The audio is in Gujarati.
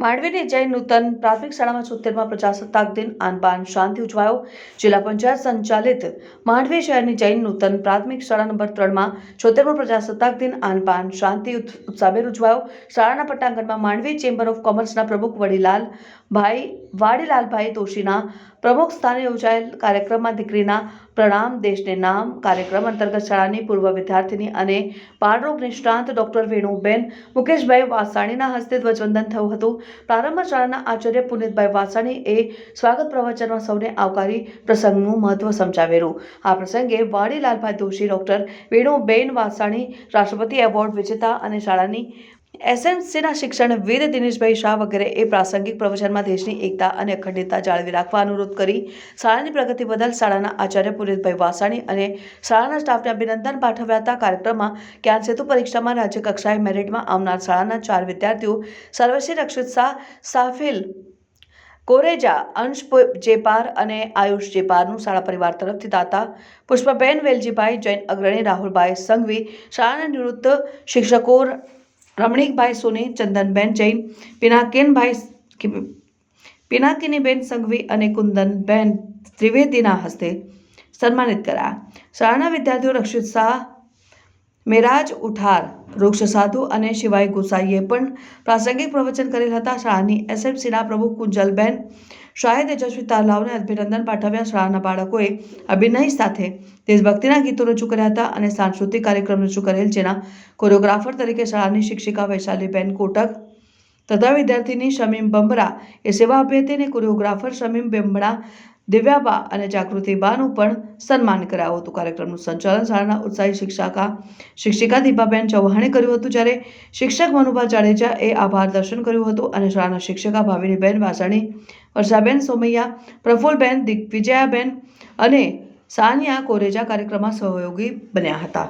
માંડવીની જૈન નૂતન પ્રાથમિક શાળામાં છોતેરમાં પ્રજાસત્તાક દિન આનબાન શાંતિ ઉજવાયો. જિલ્લા પંચાયત સંચાલિત માંડવી શહેરની જૈન નૂતન પ્રાથમિક શાળા નંબર ત્રણમાં છોતેરમો પ્રજાસત્તાક દિન આનબાન શાંતિ ઉત- ઉત્સાહભેર ઉજવાયો. શાળાના પટ્ટાંગણમાં માંડવી ચેમ્બર ઓફ કોમર્સના પ્રમુખ વડીલાલ ભાઈ વાડીલાલભાઈ દોશીના પ્રમુખ સ્થાને યોજાયેલ કાર્યક્રમમાં દીકરીના પ્રણામ, દેશને નામ, કાર્યક્રમ અંતર્ગત શાળાની પૂર્વ વિદ્યાર્થીની અને બાળરોગ નિષ્ણાંત ડોક્ટર વેણુબેન મુકેશભાઈ વાસાણીના હસ્તે ધ્વજવંદન થયું હતું. પ્રારંભમાં શાળાના આચાર્ય પુનિતભાઈ વાસાણી એ સ્વાગત પ્રવચનમાં સૌને આવકારી પ્રસંગનું મહત્વ સમજાવેલું. આ પ્રસંગે વાડીલાલભાઈ દોશી ડોક્ટર વેણુબેન વાસાણી, રાષ્ટ્રપતિ એવોર્ડ વિજેતા અને શાળાની એસએમસીના શિક્ષણવિદ દિનેશભાઈ શાહ વગેરે એ પ્રાસંગિક પ્રવચનમાં દેશની એકતા અને અખંડિતતા જાળવી રાખવા અનુરોધ કરી. શાળાની પ્રગતિ બદલ શાળાના આચાર્ય પુનિતભાઈ વાસાણી અને શાળાના સ્ટાફને અભિનંદન પાઠવ્યા હતા કાર્યક્રમમાં જ્ઞાન સેતુ પરીક્ષામાં રાજ્ય કક્ષાએ મેરિટમાં આવનાર શાળાના ચાર વિદ્યાર્થીઓ સર્વશ્રી રક્ષિત શાહ, સાફિલ કોરેજા અંશ જેપાર અને આયુષ જેપારનું શાળા પરિવાર તરફથી દાતા પુષ્પાબેન વેલજીભાઈ, જૈન અગ્રણી રાહુલભાઈ સંઘવી, શાળાના નિવૃત્ત શિક્ષકો રમણીકભાઈ સોની, ચંદનબેન જૈન, પિનાકિનભાઈ પિનાકિનીબેન સંઘવી અને કુંદનબેન ત્રિવેદીના હસ્તે સન્માનિત કરાયા. શાળાના વિદ્યાર્થીઓ રક્ષિત શાહ, મેરાજ ઉઠાર વૃક્ષ સાધુ અને શિવાય ગુસાઈએ પણ પ્રાસંગિક પ્રવચન કરેલ હતા. શાળાની એસએમસીના પ્રમુખ કુંજલબેન શાહે તેજસ્વી તાલાવને અભિનંદન પાઠવ્યા. શાળાના બાળકોએ અભિનય સાથે દેશભક્તિના ગીતો રજૂ કર્યા હતા અને સાંસ્કૃતિક કાર્યક્રમ રજૂ કરેલ, જેના કોરિયોગ્રાફર તરીકે શાળાની શિક્ષિકા વૈશાલીબેન કોટક તથા વિદ્યાર્થીની શમીમ બમરા એ સેવા આપી હતી અને કોરિયોગ્રાફર શમીમ બેમ્બડા દિવ્યાબા અને જાગૃતિબાનું પણ સન્માન કરાયું હતું. કાર્યક્રમનું સંચાલન શાળાના ઉત્સાહી શિક્ષકા, શિક્ષિકા દીપાબેન ચૌહાણે કર્યું હતું, જ્યારે શિક્ષક મનુભા જાડેજા એ આભાર દર્શન કર્યું હતું અને શાળાના શિક્ષિકા ભાવિનીબેન વાસાણી, વર્ષાબેન સોમૈયા, પ્રફુલબેન દિગ્વિજયાબેન અને સાનિયા કોરેજા કાર્યક્રમમાં સહયોગી બન્યા હતા.